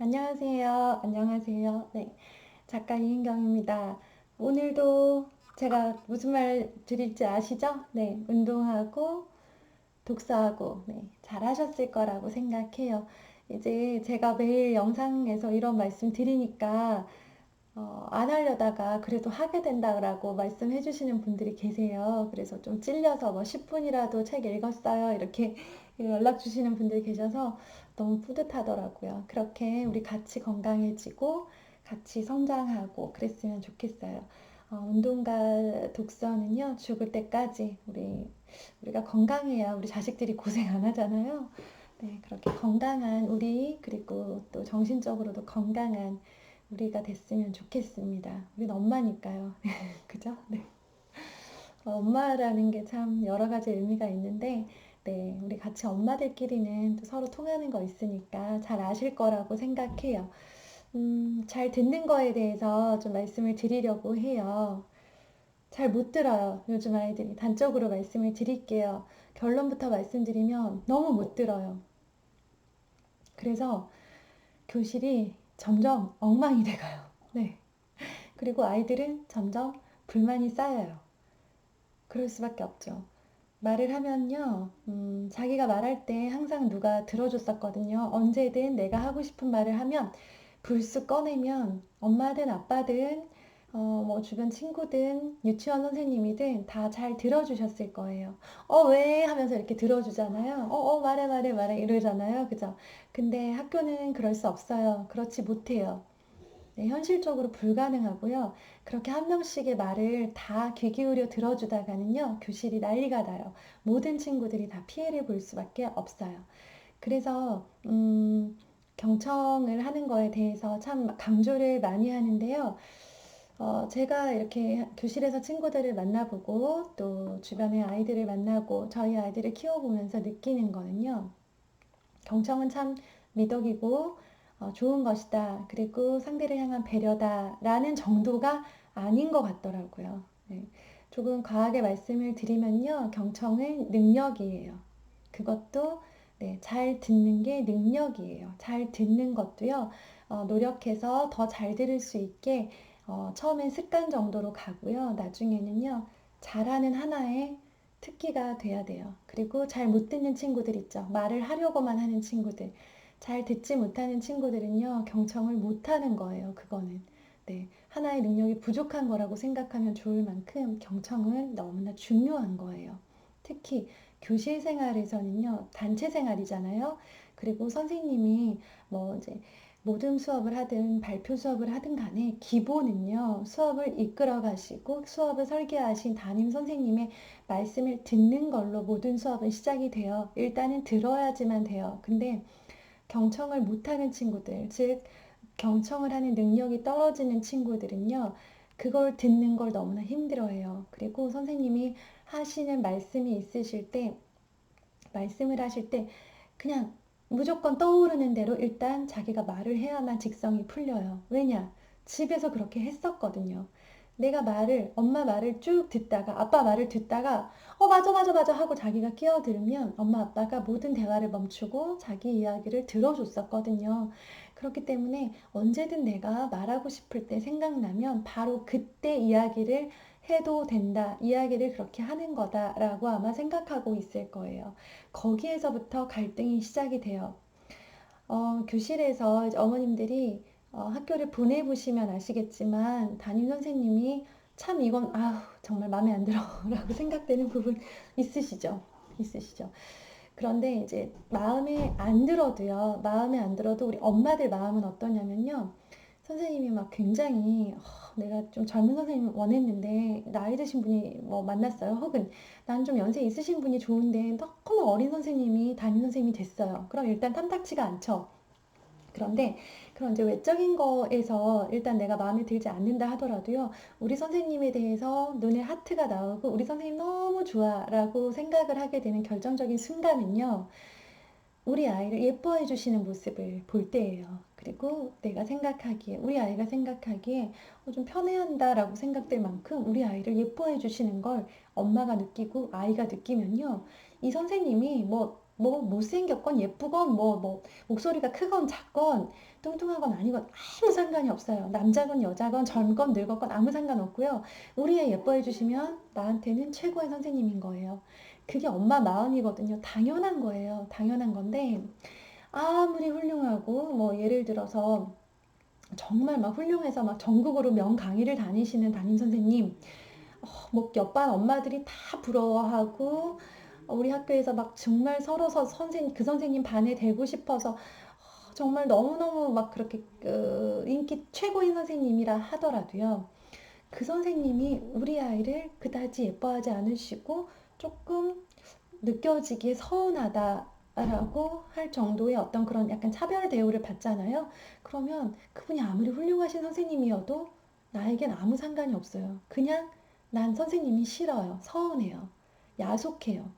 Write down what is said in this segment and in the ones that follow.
안녕하세요. 안녕하세요. 네. 작가 이은경입니다. 오늘도 제가 무슨 말 드릴지 아시죠? 네. 운동하고, 독서하고, 네. 잘 하셨을 거라고 생각해요. 이제 제가 매일 영상에서 이런 말씀 드리니까, 어, 안 하려다가 그래도 하게 된다라고 말씀해 주시는 분들이 계세요. 그래서 좀 찔려서 뭐 10분이라도 책 읽었어요. 이렇게 연락 주시는 분들이 계셔서 너무 뿌듯하더라고요. 그렇게 우리 같이 건강해지고 같이 성장하고 그랬으면 좋겠어요. 어, 운동과 독서는요, 죽을 때까지 우리, 우리가 건강해야 우리 자식들이 고생 안 하잖아요. 네, 그렇게 건강한 우리, 그리고 또 정신적으로도 건강한 우리가 됐으면 좋겠습니다. 우린 엄마니까요. 그죠? 네. 어, 엄마라는 게 참 여러 가지 의미가 있는데, 네, 우리 같이 엄마들끼리는 또 서로 통하는 거 있으니까 잘 아실 거라고 생각해요. 음, 잘 듣는 거에 대해서 좀 말씀을 드리려고 해요. 잘 못 들어요. 요즘 아이들이. 단적으로 말씀을 드릴게요. 결론부터 말씀드리면 너무 못 들어요. 그래서 교실이 점점 엉망이 돼가요. 네. 그리고 아이들은 점점 불만이 쌓여요. 그럴 수밖에 없죠. 말을 하면요, 음, 자기가 말할 때 항상 누가 들어줬었거든요. 언제든 내가 하고 싶은 말을 하면 불쑥 꺼내면 엄마든 아빠든 어, 뭐 주변 친구든 유치원 선생님이든 다 잘 들어주셨을 거예요. 어, 왜? 하면서 이렇게 들어주잖아요. 어, 어, 말해, 말해, 말해 이러잖아요. 그죠? 근데 학교는 그럴 수 없어요. 그렇지 못해요. 네, 현실적으로 불가능하고요. 그렇게 한 명씩의 말을 다 귀 기울여 들어주다가는요, 교실이 난리가 나요. 모든 친구들이 다 피해를 볼 수밖에 없어요. 그래서, 음, 경청을 하는 거에 대해서 참 강조를 많이 하는데요. 어, 제가 이렇게 교실에서 친구들을 만나보고 또 주변의 아이들을 만나고 저희 아이들을 키워보면서 느끼는 거는요. 경청은 참 미덕이고 어, 좋은 것이다. 그리고 상대를 향한 배려다 라는 정도가 아닌 것 같더라고요. 네. 조금 과하게 말씀을 드리면요. 경청은 능력이에요. 그것도 네, 잘 듣는 게 능력이에요. 잘 듣는 것도요. 어, 노력해서 더 잘 들을 수 있게 어, 처음엔 습관 정도로 가고요. 나중에는요. 잘하는 하나의 특기가 돼야 돼요. 그리고 잘 못 듣는 친구들 있죠. 말을 하려고만 하는 친구들. 잘 듣지 못하는 친구들은요, 경청을 못하는 거예요, 그거는. 네. 하나의 능력이 부족한 거라고 생각하면 좋을 만큼 경청은 너무나 중요한 거예요. 특히 교실 생활에서는요, 단체 생활이잖아요. 그리고 선생님이 뭐 이제 모든 수업을 하든 발표 수업을 하든 간에 기본은요, 수업을 이끌어 가시고 수업을 설계하신 담임 선생님의 말씀을 듣는 걸로 모든 수업은 시작이 돼요. 일단은 들어야지만 돼요. 근데 경청을 못하는 친구들, 즉, 경청을 하는 능력이 떨어지는 친구들은요, 그걸 듣는 걸 너무나 힘들어해요. 그리고 선생님이 하시는 말씀이 있으실 때, 말씀을 하실 때, 그냥 무조건 떠오르는 대로 일단 자기가 말을 해야만 직성이 풀려요. 왜냐? 집에서 그렇게 했었거든요. 내가 말을, 엄마 말을 쭉 듣다가, 아빠 말을 듣다가, 어, 맞아, 맞아, 맞아 하고 자기가 끼어들면 엄마, 아빠가 모든 대화를 멈추고 자기 이야기를 들어줬었거든요. 그렇기 때문에 언제든 내가 말하고 싶을 때 생각나면 바로 그때 이야기를 해도 된다. 이야기를 그렇게 하는 거다라고 아마 생각하고 있을 거예요. 거기에서부터 갈등이 시작이 돼요. 어, 교실에서 어머님들이 어, 학교를 보내보시면 아시겠지만 담임 선생님이 참 이건 아우 정말 마음에 안 들어라고 생각되는 부분 있으시죠? 있으시죠? 그런데 이제 마음에 안 들어도요. 마음에 안 들어도 우리 엄마들 마음은 어떠냐면요. 선생님이 막 굉장히 어, 내가 좀 젊은 선생님 원했는데 나이 드신 분이 뭐 만났어요. 혹은 난 좀 연세 있으신 분이 좋은데 너무 어린 선생님이 담임 선생님이 됐어요. 그럼 일단 탐탁치가 않죠. 그런데 그런 이제 외적인 거에서 일단 내가 마음에 들지 않는다 하더라도요. 우리 선생님에 대해서 눈에 하트가 나오고 우리 선생님 너무 좋아라고 생각을 하게 되는 결정적인 순간은요. 우리 아이를 예뻐해 주시는 모습을 볼 때예요. 그리고 내가 생각하기에, 우리 아이가 생각하기에 어, 좀 편애한다라고 생각될 만큼 우리 아이를 예뻐해 주시는 걸 엄마가 느끼고 아이가 느끼면요. 이 선생님이 뭐 뭐 못생겼건 예쁘건 뭐, 뭐 목소리가 크건 작건 뚱뚱하건 아니건 아무 상관이 없어요. 남자건 여자건 젊건 늙었건 아무 상관 없고요. 우리 애 예뻐해 주시면 나한테는 최고의 선생님인 거예요. 그게 엄마 마음이거든요. 당연한 거예요. 당연한 건데 아무리 훌륭하고 뭐 예를 들어서 정말 막 훌륭해서 막 전국으로 명 강의를 다니시는 담임 선생님, 어, 뭐 옆반 엄마들이 다 부러워하고 우리 학교에서 막 정말 서로 서 선생 그 선생님 반에 되고 싶어서 어, 정말 너무너무 막 그렇게 그 인기 최고인 선생님이라 하더라도요. 그 선생님이 우리 아이를 그다지 예뻐하지 않으시고 조금 느껴지기에 서운하다라고 할 정도의 어떤 그런 약간 차별 대우를 받잖아요. 그러면 그분이 아무리 훌륭하신 선생님이어도 나에겐 아무 상관이 없어요. 그냥 난 선생님이 싫어요. 서운해요. 야속해요.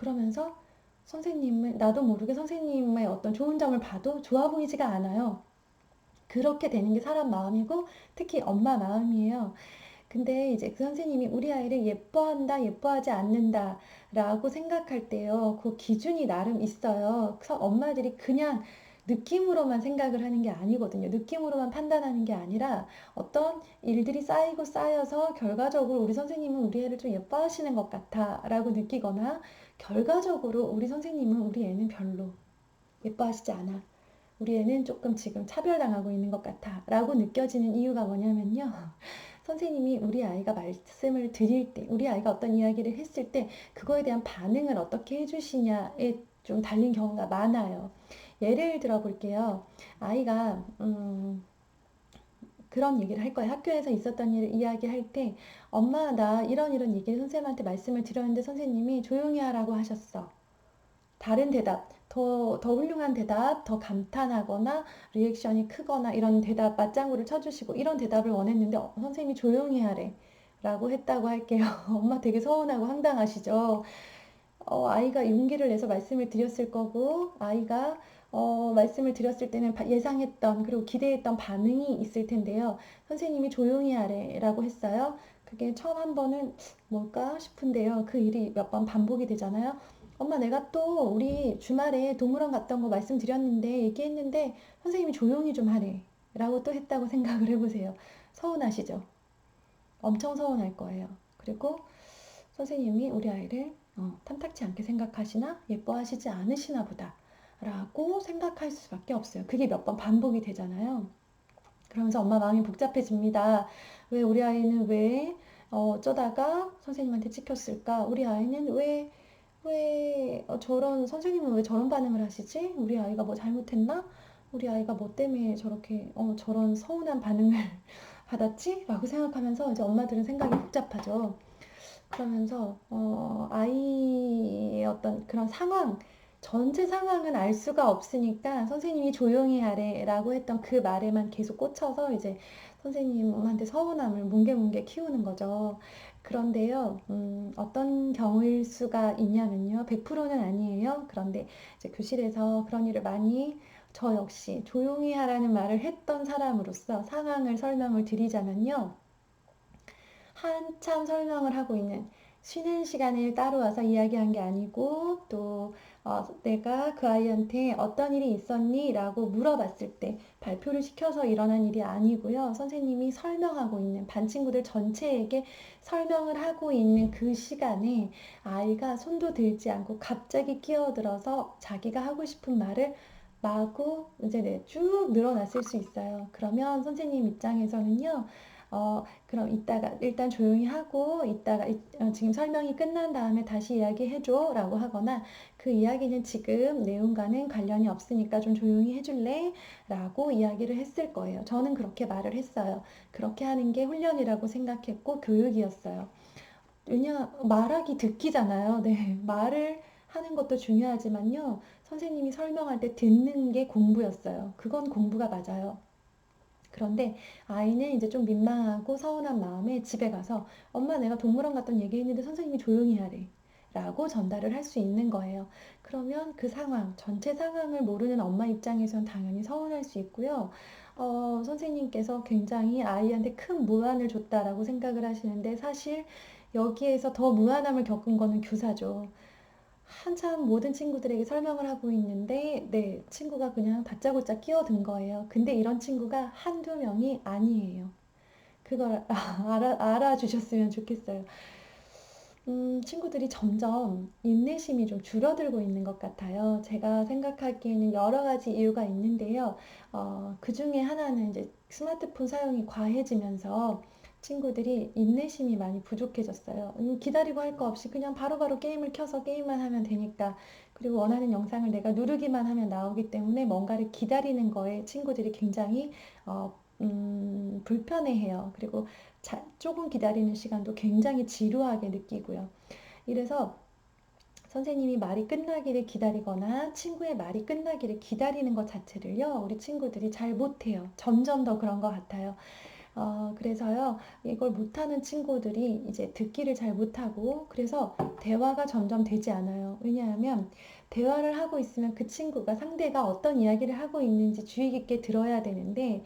그러면서 선생님을 나도 모르게 선생님의 어떤 좋은 점을 봐도 좋아 보이지가 않아요. 그렇게 되는 게 사람 마음이고 특히 엄마 마음이에요. 근데 이제 그 선생님이 우리 아이를 예뻐한다, 예뻐하지 않는다 라고 생각할 때요. 그 기준이 나름 있어요. 그래서 엄마들이 그냥 느낌으로만 생각을 하는 게 아니거든요. 느낌으로만 판단하는 게 아니라 어떤 일들이 쌓이고 쌓여서 결과적으로 우리 선생님은 우리 애를 좀 예뻐하시는 것 같아 라고 느끼거나 결과적으로 우리 선생님은 우리 애는 별로 예뻐하시지 않아. 우리 애는 조금 지금 차별당하고 있는 것 같아 라고 느껴지는 이유가 뭐냐면요. 선생님이 우리 아이가 말씀을 드릴 때, 우리 아이가 어떤 이야기를 했을 때 그거에 대한 반응을 어떻게 해주시냐에 좀 달린 경우가 많아요. 예를 들어 볼게요. 아이가 음, 그런 얘기를 할 거예요. 학교에서 있었던 일을 이야기 할 때 엄마 나 이런 이런 얘기를 선생님한테 말씀을 드렸는데 선생님이 조용히 하라고 하셨어. 다른 대답, 더, 더 훌륭한 대답, 더 감탄하거나 리액션이 크거나 이런 대답 맞장구를 쳐주시고 이런 대답을 원했는데 어, 선생님이 조용히 하래. 라고 했다고 할게요. 엄마 되게 서운하고 황당하시죠? 어, 아이가 용기를 내서 말씀을 드렸을 거고, 아이가 어, 말씀을 드렸을 때는 예상했던 그리고 기대했던 반응이 있을 텐데요. 선생님이 조용히 하래라고 했어요. 그게 처음 한 번은 뭘까 싶은데요. 그 일이 몇 번 반복이 되잖아요. 엄마 내가 또 우리 주말에 동물원 갔던 거 말씀드렸는데 얘기했는데 선생님이 조용히 좀 하래 라고 또 했다고 생각을 해보세요. 서운하시죠? 엄청 서운할 거예요. 그리고 선생님이 우리 아이를 어, 탐탁치 않게 생각하시나 예뻐하시지 않으시나 보다 라고 생각할 수밖에 없어요. 그게 몇 번 반복이 되잖아요. 그러면서 엄마 마음이 복잡해집니다. 왜 우리 아이는 왜 어, 어쩌다가 선생님한테 찍혔을까? 우리 아이는 왜, 왜 어, 저런, 선생님은 왜 저런 반응을 하시지? 우리 아이가 뭐 잘못했나? 우리 아이가 뭐 때문에 저렇게, 어, 저런 서운한 반응을 받았지? 라고 생각하면서 이제 엄마들은 생각이 복잡하죠. 그러면서, 어, 아이의 어떤 그런 상황, 전체 상황은 알 수가 없으니까 선생님이 조용히 하래라고 했던 그 말에만 계속 꽂혀서 이제 선생님한테 서운함을 뭉게뭉게 키우는 거죠. 그런데요, 음, 어떤 경우일 수가 있냐면요. 100%는 아니에요. 그런데 이제 교실에서 그런 일을 많이 저 역시 조용히 하라는 말을 했던 사람으로서 상황을 설명을 드리자면요. 한참 설명을 하고 있는 쉬는 시간에 따로 와서 이야기한 게 아니고 또 어, 내가 그 아이한테 어떤 일이 있었니? 라고 물어봤을 때 발표를 시켜서 일어난 일이 아니고요. 선생님이 설명하고 있는 반 친구들 전체에게 설명을 하고 있는 그 시간에 아이가 손도 들지 않고 갑자기 끼어들어서 자기가 하고 싶은 말을 마구 이제 네, 쭉 늘어났을 수 있어요. 그러면 선생님 입장에서는요. 어, 그럼 이따가 일단 조용히 하고 이따가 어, 지금 설명이 끝난 다음에 다시 이야기해줘 라고 하거나 그 이야기는 지금 내용과는 관련이 없으니까 좀 조용히 해줄래? 라고 이야기를 했을 거예요. 저는 그렇게 말을 했어요. 그렇게 하는 게 훈련이라고 생각했고 교육이었어요. 왜냐, 말하기 듣기잖아요. 네. 말을 하는 것도 중요하지만요. 선생님이 설명할 때 듣는 게 공부였어요. 그건 공부가 맞아요. 그런데 아이는 이제 좀 민망하고 서운한 마음에 집에 가서 엄마 내가 동물원 갔던 얘기했는데 선생님이 조용히 하래. 라고 전달을 할 수 있는 거예요. 그러면 그 상황, 전체 상황을 모르는 엄마 입장에선 당연히 서운할 수 있고요. 어, 선생님께서 굉장히 아이한테 큰 무안을 줬다라고 생각을 하시는데 사실 여기에서 더 무안함을 겪은 거는 교사죠. 한참 모든 친구들에게 설명을 하고 있는데, 네, 친구가 그냥 다짜고짜 끼어든 거예요. 근데 이런 친구가 한두 명이 아니에요. 그걸 알아, 알아주셨으면 좋겠어요. 음, 친구들이 점점 인내심이 좀 줄어들고 있는 것 같아요. 제가 생각하기에는 여러 가지 이유가 있는데요. 어, 그 중에 하나는 이제 스마트폰 사용이 과해지면서 친구들이 인내심이 많이 부족해졌어요. 음, 기다리고 할 거 없이 그냥 바로 바로 게임을 켜서 게임만 하면 되니까. 그리고 원하는 영상을 내가 누르기만 하면 나오기 때문에 뭔가를 기다리는 거에 친구들이 굉장히 어, 음, 불편해해요. 그리고 자, 조금 기다리는 시간도 굉장히 지루하게 느끼고요. 이래서 선생님이 말이 끝나기를 기다리거나 친구의 말이 끝나기를 기다리는 것 자체를요, 우리 친구들이 잘 못해요. 점점 더 그런 것 같아요. 어, 그래서요, 이걸 못하는 친구들이 이제 듣기를 잘 못하고, 그래서 대화가 점점 되지 않아요. 왜냐하면, 대화를 하고 있으면 그 친구가 상대가 어떤 이야기를 하고 있는지 주의 깊게 들어야 되는데,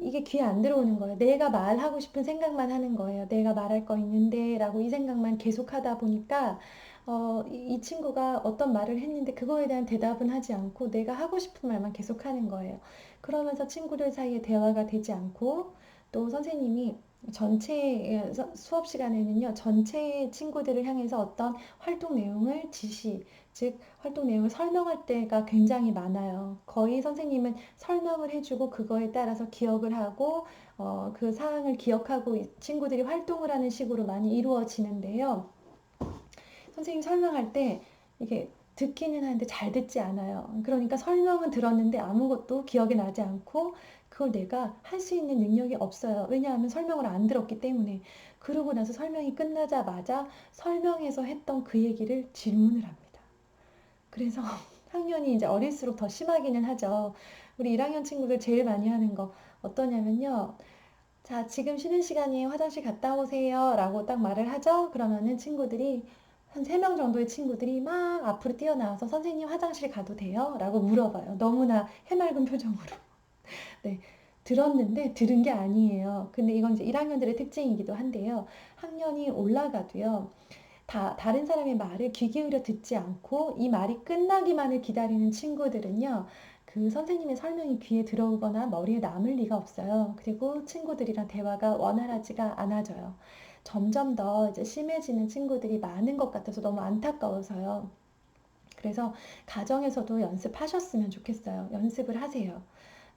이게 귀에 안 들어오는 거예요. 내가 말하고 싶은 생각만 하는 거예요. 내가 말할 거 있는데, 라고 이 생각만 계속 하다 보니까, 어, 이, 이 친구가 어떤 말을 했는데 그거에 대한 대답은 하지 않고 내가 하고 싶은 말만 계속 하는 거예요. 그러면서 친구들 사이에 대화가 되지 않고 또 선생님이 전체 수업 시간에는요, 전체 친구들을 향해서 어떤 활동 내용을 지시, 즉, 활동 내용을 설명할 때가 굉장히 많아요. 거의 선생님은 설명을 해주고 그거에 따라서 기억을 하고, 어, 그 사항을 기억하고 친구들이 활동을 하는 식으로 많이 이루어지는데요. 선생님 설명할 때 이게 듣기는 하는데 잘 듣지 않아요. 그러니까 설명은 들었는데 아무것도 기억이 나지 않고 그걸 내가 할 수 있는 능력이 없어요. 왜냐하면 설명을 안 들었기 때문에. 그러고 나서 설명이 끝나자마자 설명해서 했던 그 얘기를 질문을 합니다. 그래서 학년이 이제 어릴수록 더 심하기는 하죠. 우리 1학년 친구들 제일 많이 하는 거 어떠냐면요. 자, 지금 쉬는 시간이에요. 화장실 갔다 오세요. 라고 딱 말을 하죠. 그러면은 친구들이 한 3명 정도의 친구들이 막 앞으로 뛰어나와서 선생님 화장실 가도 돼요? 라고 물어봐요. 너무나 해맑은 표정으로. 네. 들었는데 들은 게 아니에요. 근데 이건 이제 1학년들의 특징이기도 한데요. 학년이 올라가도요. 다, 다른 사람의 말을 귀 기울여 듣지 않고 이 말이 끝나기만을 기다리는 친구들은요. 그 선생님의 설명이 귀에 들어오거나 머리에 남을 리가 없어요. 그리고 친구들이랑 대화가 원활하지가 않아져요. 점점 더 이제 심해지는 친구들이 많은 것 같아서 너무 안타까워서요. 그래서 가정에서도 연습하셨으면 좋겠어요. 연습을 하세요.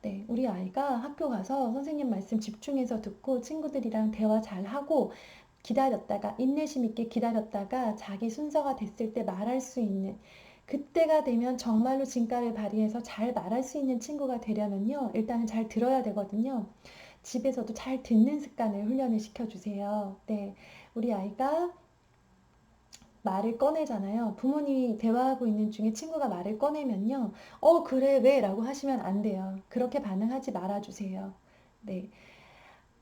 네, 우리 아이가 학교 가서 선생님 말씀 집중해서 듣고 친구들이랑 대화 잘 하고 기다렸다가 인내심 있게 기다렸다가 자기 순서가 됐을 때 말할 수 있는 그때가 되면 정말로 진가를 발휘해서 잘 말할 수 있는 친구가 되려면요. 일단은 잘 들어야 되거든요. 집에서도 잘 듣는 습관을 훈련을 시켜주세요. 네. 우리 아이가 말을 꺼내잖아요. 부모님이 대화하고 있는 중에 친구가 말을 꺼내면요. 어, 그래, 왜? 라고 하시면 안 돼요. 그렇게 반응하지 말아주세요. 네.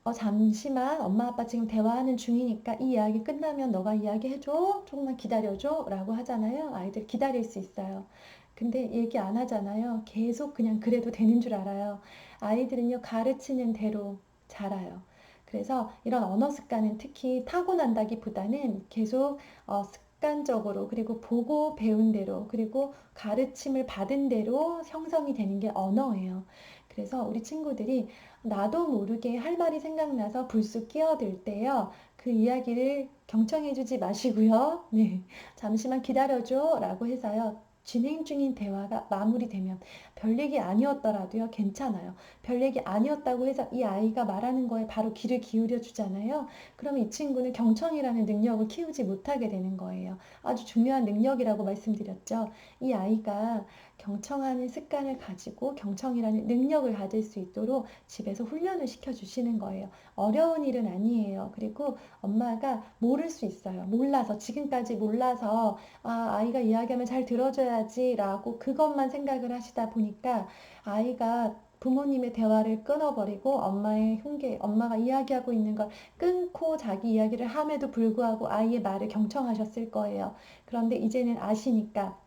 어, 잠시만 엄마 아빠 지금 대화하는 중이니까 이 이야기 끝나면 너가 이야기해줘. 조금만 기다려줘. 라고 하잖아요. 아이들 기다릴 수 있어요. 근데 얘기 안 하잖아요. 계속 그냥 그래도 되는 줄 알아요. 아이들은요, 가르치는 대로 자라요. 그래서 이런 언어 습관은 특히 타고난다기보다는 계속 어, 습관 적으로 그리고 보고 배운 대로 그리고 가르침을 받은 대로 형성이 되는 게 언어예요. 그래서 우리 친구들이 나도 모르게 할 말이 생각나서 불쑥 끼어들 때요. 그 이야기를 경청해 주지 마시고요. 네. 잠시만 기다려줘. 라고 해서요. 진행 중인 대화가 마무리되면 별 얘기 아니었더라도요, 괜찮아요. 별 얘기 아니었다고 해서 이 아이가 말하는 거에 바로 귀를 기울여 주잖아요. 그러면 이 친구는 경청이라는 능력을 키우지 못하게 되는 거예요. 아주 중요한 능력이라고 말씀드렸죠. 이 아이가 경청하는 습관을 가지고 경청이라는 능력을 가질 수 있도록 집에서 훈련을 시켜주시는 거예요. 어려운 일은 아니에요. 그리고 엄마가 모를 수 있어요. 몰라서, 지금까지 몰라서, 아, 아이가 이야기하면 잘 들어줘야지 라고 그것만 생각을 하시다 보니까 아이가 부모님의 대화를 끊어버리고 엄마의 흉계, 엄마가 이야기하고 있는 걸 끊고 자기 이야기를 함에도 불구하고 아이의 말을 경청하셨을 거예요. 그런데 이제는 아시니까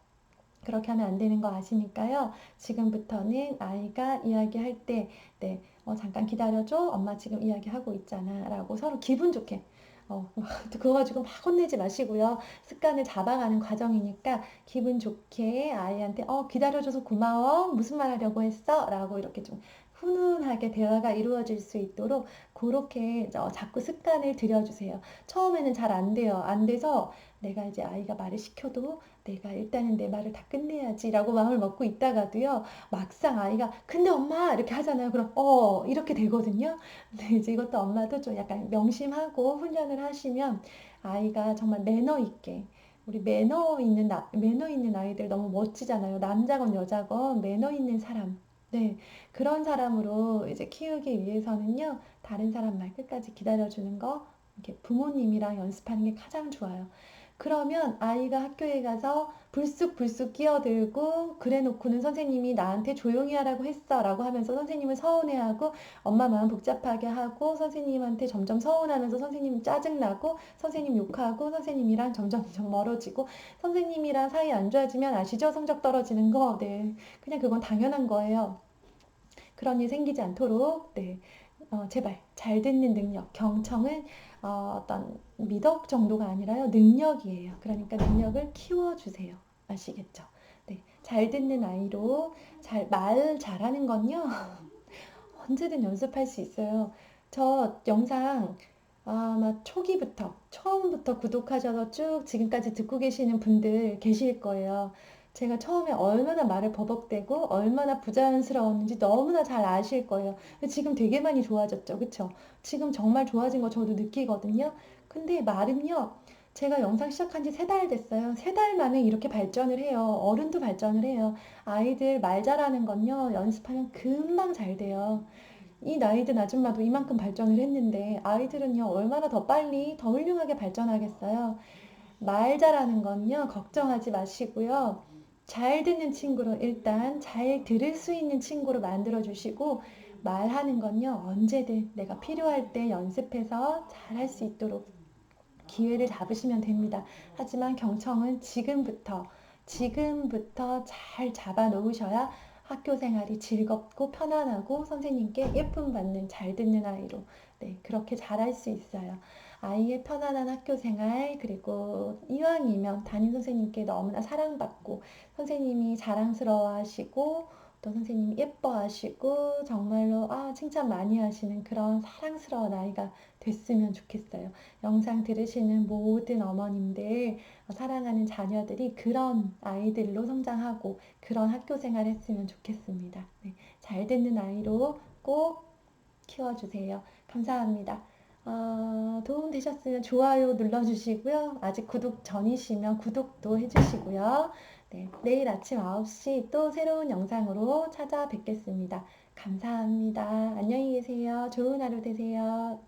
그렇게 하면 안 되는 거 아시니까요. 지금부터는 아이가 이야기할 때, 네, 어, 잠깐 기다려줘. 엄마 지금 이야기하고 있잖아. 라고 서로 기분 좋게 어, 막 그거 가지고 막 혼내지 마시고요. 습관을 잡아가는 과정이니까 기분 좋게 아이한테 어, 기다려줘서 고마워. 무슨 말 하려고 했어? 라고 이렇게 좀 훈훈하게 대화가 이루어질 수 있도록 그렇게 어, 자꾸 습관을 들여주세요. 처음에는 잘 안 돼요. 안 돼서 내가 이제 아이가 말을 시켜도 내가 일단은 내 말을 다 끝내야지라고 마음을 먹고 있다가도요. 막상 아이가 근데 엄마 이렇게 하잖아요. 그럼 어 이렇게 되거든요. 근데 이제 이것도 엄마도 좀 약간 명심하고 훈련을 하시면 아이가 정말 매너 있게 우리 매너 있는 나, 매너 있는 아이들 너무 멋지잖아요. 남자건 여자건 매너 있는 사람. 네, 그런 사람으로 이제 키우기 위해서는요, 다른 사람 말 끝까지 기다려 주는 거, 이렇게 부모님이랑 연습하는 게 가장 좋아요. 그러면 아이가 학교에 가서 불쑥불쑥 끼어들고 그래 놓고는 선생님이 나한테 조용히 하라고 했어 라고 하면서 선생님을 서운해하고 엄마 마음 복잡하게 하고 선생님한테 점점 서운하면서 선생님 짜증나고 선생님 욕하고 선생님이랑 점점 점 멀어지고 선생님이랑 사이 안 좋아지면 아시죠? 성적 떨어지는 거. 네. 그냥 그건 당연한 거예요. 그런 일 생기지 않도록 네. 어, 제발 잘 듣는 능력, 경청은 어, 어떤 미덕 정도가 아니라요, 능력이에요. 그러니까 능력을 키워주세요. 아시겠죠? 네, 잘 듣는 아이로 잘, 말 잘하는 건요, 언제든 연습할 수 있어요. 저 영상 아마 초기부터, 처음부터 구독하셔서 쭉 지금까지 듣고 계시는 분들 계실 거예요. 제가 처음에 얼마나 말을 버벅대고 얼마나 부자연스러웠는지 너무나 잘 아실 거예요. 지금 되게 많이 좋아졌죠. 그쵸? 지금 정말 좋아진 거 저도 느끼거든요. 근데 말은요, 제가 영상 시작한 지 세 달 됐어요. 세 달 만에 이렇게 발전을 해요. 어른도 발전을 해요. 아이들 말 잘하는 건요, 연습하면 금방 잘 돼요. 이 나이 든 아줌마도 이만큼 발전을 했는데, 아이들은요, 얼마나 더 빨리, 더 훌륭하게 발전하겠어요. 말 잘하는 건요, 걱정하지 마시고요. 잘 듣는 친구로 일단 잘 들을 수 있는 친구로 만들어 주시고 말하는 건요 언제든 내가 필요할 때 연습해서 잘 할 수 있도록 기회를 잡으시면 됩니다. 하지만 경청은 지금부터 지금부터 잘 잡아 놓으셔야 학교 생활이 즐겁고 편안하고 선생님께 예쁨 받는 잘 듣는 아이로 네, 그렇게 잘할 수 있어요. 아이의 편안한 학교 생활, 그리고 이왕이면 담임 선생님께 너무나 사랑받고, 선생님이 자랑스러워 하시고, 또 선생님이 예뻐하시고, 정말로, 아, 칭찬 많이 하시는 그런 사랑스러운 아이가 됐으면 좋겠어요. 영상 들으시는 모든 어머님들, 사랑하는 자녀들이 그런 아이들로 성장하고, 그런 학교 생활 했으면 좋겠습니다. 네, 잘 듣는 아이로 꼭 키워주세요. 감사합니다. 어, 도움 되셨으면 좋아요 눌러주시고요. 아직 구독 전이시면 구독도 해주시고요. 네, 내일 아침 9시 또 새로운 영상으로 찾아뵙겠습니다. 감사합니다. 안녕히 계세요. 좋은 하루 되세요.